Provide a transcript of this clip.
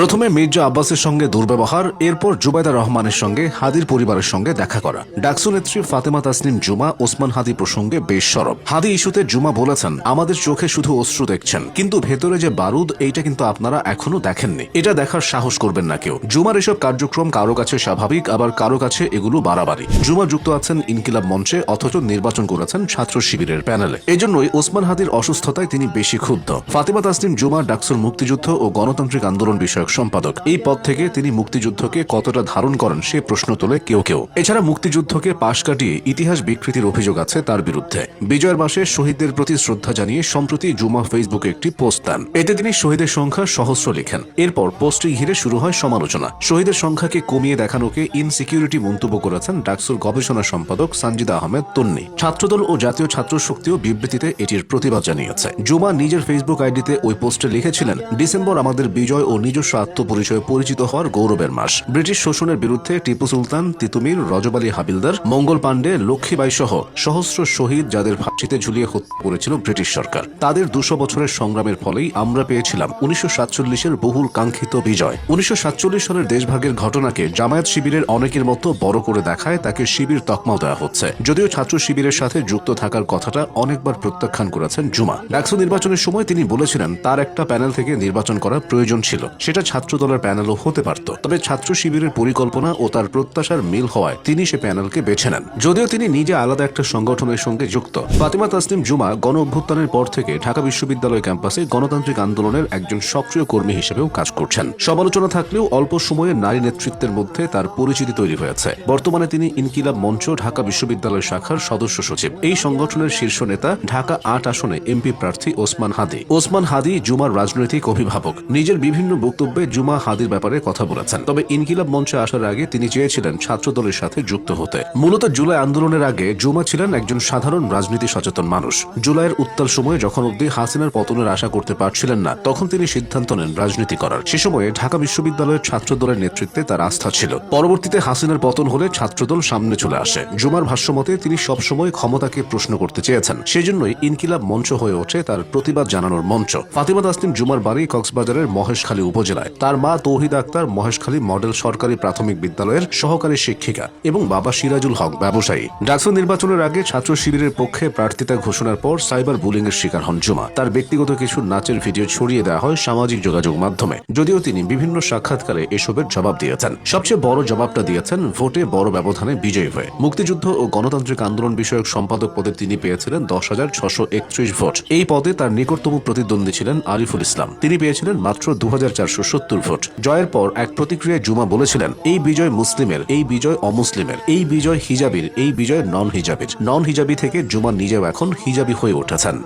প্রথমে মির্জা আব্বাসের সঙ্গে দুর্ব্যবহার, এরপর জুবাইদা রহমানের সঙ্গে হাদির পরিবারের সঙ্গে দেখা করা। ডাকসু নেত্রী ফাতেমা তাসনিম জুমা, ওসমান হাদি প্রসঙ্গে বেশ সরব। হাদি ইস্যুতে জুমা বলেছেন, আমাদের চোখে শুধু অশ্রু দেখছেন, কিন্তু ভেতরে যে বারুদ, এইটা কিন্তু আপনারা এখনও দেখেননি। এটা দেখার সাহস করবেন না কেউ। জুমার এসব কার্যক্রম কারও কাছে স্বাভাবিক, আবার কারও কাছে এগুলো বাড়াবাড়ি। জুমা যুক্ত আছেন ইনকিলাব মঞ্চে, অথচ নির্বাচন করেছেন ছাত্র শিবিরের প্যানেলে। এজন্যই ওসমান হাদির অসুস্থতায় তিনি বেশি ক্ষুব্ধ। ফাতেমা তাসনিম জুমা, ডাকসুর মুক্তিযুদ্ধ ও গণতান্ত্রিক আন্দোলন বিষয়ক সম্পাদক। এই পদ থেকে তিনি মুক্তিযুদ্ধকে কতটা ধারণ করেন সে প্রশ্ন তোলে কেউ কেউ। এছাড়া মুক্তিযুদ্ধকে পাশ কাটিয়ে ইতিহাস বিকৃতির অভিযোগ আছে তার বিরুদ্ধে। বিজয়ের মাসে শহীদদের প্রতি শ্রদ্ধা জানিয়ে সম্প্রতি জুমা ফেসবুকে একটি পোস্ট দেন। এতে তিনি শহীদের সংখ্যা সহস্র লিখেন। এরপর পোস্টটি ঘিরে শুরু হয় সমালোচনা। শহীদের সংখ্যাকে কমিয়ে দেখানোকে ইনসিকিউরিটি মন্তব্য করেছেন ডাকসুর গবেষণা সম্পাদক সঞ্জিদা আহমেদ তন্নি। ছাত্রদল ও জাতীয় ছাত্র শক্তিও বিবৃতিতে এটির প্রতিবাদ জানিয়েছে। জুমা নিজের ফেসবুক আইডিতে ওই পোস্টে লিখেছিলেন, ডিসেম্বর আমাদের বিজয় ও নিজস্ব আত্মপরিচয়ে পরিচিত হওয়ার গৌরবের মাস। ব্রিটিশ শোষণের বিরুদ্ধে টিপু সুলতান, তিতুমির, রজব আলী হাবিলদার, মঙ্গল পাণ্ডে লক্ষ্মীবাই সহ সহস্র শহীদ যাদের ফাঁসিতে ঝুলিয়ে হত্যা করেছিল ব্রিটিশ সরকার। তাদের দুশো বছরের সংগ্রামের ফলেই আমরা পেয়েছিলাম উনিশশো সাতচল্লিশের বহুল কাঙ্ক্ষিত বিজয়। উনিশশো সাতচল্লিশ সালের দেশভাগের ঘটনাকে জামায়াত শিবিরের অনেকের মতো বড় করে দেখায় তাকে শিবির তকমাও দেওয়া হচ্ছে। যদিও ছাত্র শিবিরের সাথে যুক্ত থাকার কথাটা অনেকবার প্রত্যাখ্যান করেছেন জুমা। ডাকসু নির্বাচনের সময় তিনি বলেছিলেন, তার একটা প্যানেল থেকে নির্বাচন করা প্রয়োজন ছিল। সেটা ছাত্র দলের প্যানেলও হতে পারত। তবে ছাত্র শিবিরের পরিকল্পনা ও তার প্রত্যাশার মিল হওয়ায় তিনি সে প্যানেলকে বেছে নেন। যদিও তিনি নিজে আলাদা একটা সংগঠনের সঙ্গে যুক্ত। ফাতিমা তাসনিম জুমা গণ অভ্যুত্থানের পর থেকে ঢাকা বিশ্ববিদ্যালয় ক্যাম্পাসে গণতান্ত্রিক আন্দোলনের একজন সক্রিয় কর্মী হিসেবেও কাজ করছেন। সমালোচনা থাকলেও অল্প সময়ে নারী নেতৃত্বের মধ্যে তার পরিচিতি তৈরি হয়েছে। বর্তমানে তিনি ইনকিলাব মঞ্চ, ঢাকা বিশ্ববিদ্যালয় শাখার সদস্য সচিব। এই সংগঠনের শীর্ষ নেতা ঢাকা আট আসনে এমপি প্রার্থী ওসমান হাদি। ওসমান হাদি জুমার রাজনৈতিক অভিভাবক। নিজের বিভিন্ন বক্তব্যে জুমা হাদির ব্যাপারে কথা বলেছেন। তবে ইনকিলাব মঞ্চে আসার আগে তিনি চেয়েছিলেন ছাত্র দলের সাথে যুক্ত হতে। মূলত জুলাই আন্দোলনের আগে জুমা ছিলেন একজন সাধারণ রাজনীতি সচেতন মানুষ। জুলাইয়ের উত্তাল সময়ে যখন অব্দি হাসিনার পতনের আশা করতে পারছিলেন না, তখন তিনি সিদ্ধান্ত নেন রাজনীতি করার। সে সময়ে ঢাকা বিশ্ববিদ্যালয়ের ছাত্র দলের নেতৃত্বে তার আস্থা ছিল। পরবর্তীতে হাসিনার পতন হলে ছাত্রদল সামনে চলে আসে। জুমার ভাষ্যমতে তিনি সবসময় ক্ষমতাকে প্রশ্ন করতে চেয়েছেন। সেজন্যই ইনকিলাব মঞ্চ হয়ে ওঠে তার প্রতিবাদ জানানোর মঞ্চ। ফাতিমা তাসনিম জুমার বাড়ি কক্সবাজারের মহেশখালী উপজেলায়। তার মা তৌহিদ আক্তার মহেশখালী মডেল সরকারি প্রাথমিক বিদ্যালয়ের সহকারী শিক্ষিকা এবং বাবা সিরাজুল হক ব্যবসায়ী। ডাকসু নির্বাচনের আগে ছাত্র শিবিরের পক্ষে প্রার্থিতা ঘোষণার পর সাইবার বুলিং এর শিকার হন জুমা। তার ব্যক্তিগত কিছু নাচের ভিডিও ছড়িয়ে দেওয়া হয় সামাজিক যোগাযোগ মাধ্যমে। যদিও তিনি বিভিন্ন সাক্ষাৎকারে এসবের জবাব দিয়েছেন। সবচেয়ে বড় জবাবটা দিয়েছেন ভোটে বড় ব্যবধানে বিজয়ী হয়ে। মুক্তিযুদ্ধ ও গণতান্ত্রিক আন্দোলন বিষয়ক সম্পাদক পদে তিনি পেয়েছিলেন দশ হাজার ছশো একত্রিশ ভোট। এই পদে তার নিকটতম প্রতিদ্বন্দ্বী ছিলেন আরিফুল ইসলাম। তিনি পেয়েছিলেন মাত্র দু হাজার চারশো সত্তর ভোট। জয়ের পর এক প্রতিক্রিয়ায় জুমা বলেছিলেন, এই বিজয় মুসলিমের, এই বিজয় অমুসলিমের, এই বিজয় হিজাবির, এই বিজয় নন হিজাবির নন হিজাবি থেকে জুমা নিজেও এখন হিজাবি হয়ে উঠেছেন।